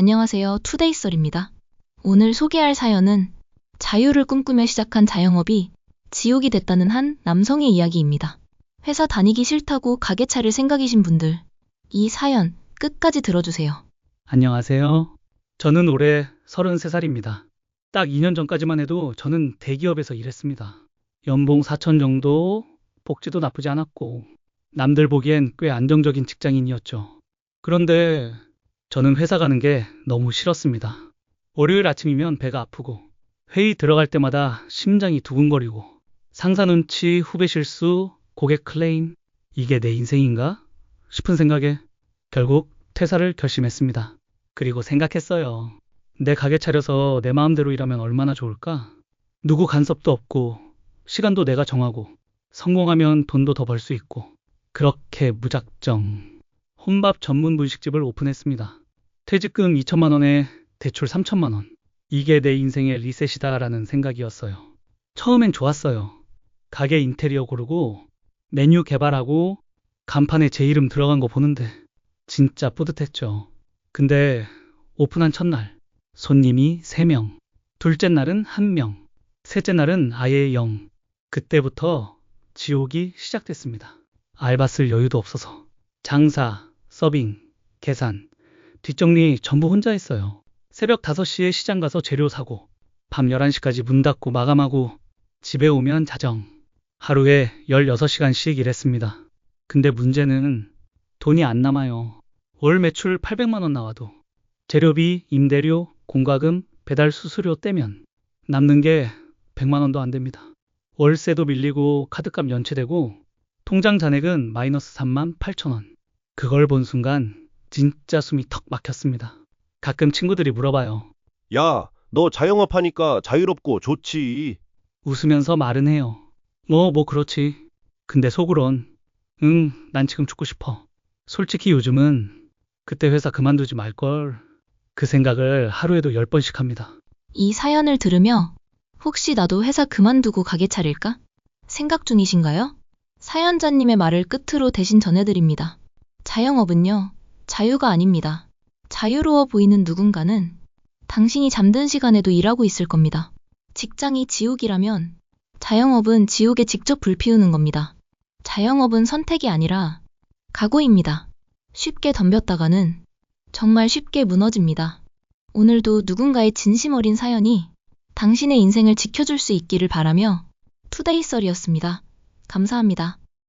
안녕하세요. 투데이 썰입니다. 오늘 소개할 사연은 자유를 꿈꾸며 시작한 자영업이 지옥이 됐다는 한 남성의 이야기입니다. 회사 다니기 싫다고 가게 차릴 생각이신 분들, 이 사연 끝까지 들어주세요. 안녕하세요. 저는 올해 33살입니다. 딱 2년 전까지만 해도 저는 대기업에서 일했습니다. 연봉 4천 정도, 복지도 나쁘지 않았고, 남들 보기엔 꽤 안정적인 직장인이었죠. 그런데 저는 회사 가는 게 너무 싫었습니다. 월요일 아침이면 배가 아프고, 회의 들어갈 때마다 심장이 두근거리고, 상사 눈치, 후배 실수, 고객 클레임, 이게 내 인생인가? 싶은 생각에 결국 퇴사를 결심했습니다. 그리고 생각했어요. 내 가게 차려서 내 마음대로 일하면 얼마나 좋을까? 누구 간섭도 없고, 시간도 내가 정하고, 성공하면 돈도 더 벌 수 있고, 그렇게 무작정. 혼밥 전문 분식집을 오픈했습니다. 퇴직금 2천만 원에 대출 3천만 원. 이게 내 인생의 리셋이다라는 생각이었어요. 처음엔 좋았어요. 가게 인테리어 고르고, 메뉴 개발하고, 간판에 제 이름 들어간 거 보는데, 진짜 뿌듯했죠. 근데 오픈한 첫날 손님이 3명, 둘째 날은 1명, 셋째 날은 아예 0. 그때부터 지옥이 시작됐습니다. 알바 쓸 여유도 없어서 장사, 서빙, 계산, 뒷정리 전부 혼자 했어요. 새벽 5시에 시장 가서 재료 사고 밤 11시까지 문 닫고 마감하고 집에 오면 자정. 하루에 16시간씩 일했습니다. 근데 문제는 돈이 안 남아요. 월 매출 800만 원 나와도 재료비, 임대료, 공과금, 배달 수수료 떼면 남는 게 100만 원도 안 됩니다. 월세도 밀리고 카드값 연체되고 통장 잔액은 마이너스 3만 8천 원. 그걸 본 순간 진짜 숨이 턱 막혔습니다. 가끔 친구들이 물어봐요. 야, 너 자영업 하니까 자유롭고 좋지. 웃으면서 말은 해요. 뭐, 뭐 그렇지. 근데 속으론 응, 난 지금 죽고 싶어. 솔직히 요즘은 그때 회사 그만두지 말걸. 그 생각을 하루에도 10번씩 합니다. 이 사연을 들으며 혹시 나도 회사 그만두고 가게 차릴까? 생각 중이신가요? 사연자님의 말을 끝으로 대신 전해드립니다. 자영업은요, 자유가 아닙니다. 자유로워 보이는 누군가는 당신이 잠든 시간에도 일하고 있을 겁니다. 직장이 지옥이라면 자영업은 지옥에 직접 불 피우는 겁니다. 자영업은 선택이 아니라 각오입니다. 쉽게 덤볐다가는 정말 쉽게 무너집니다. 오늘도 누군가의 진심 어린 사연이 당신의 인생을 지켜줄 수 있기를 바라며 투데이 썰이었습니다. 감사합니다.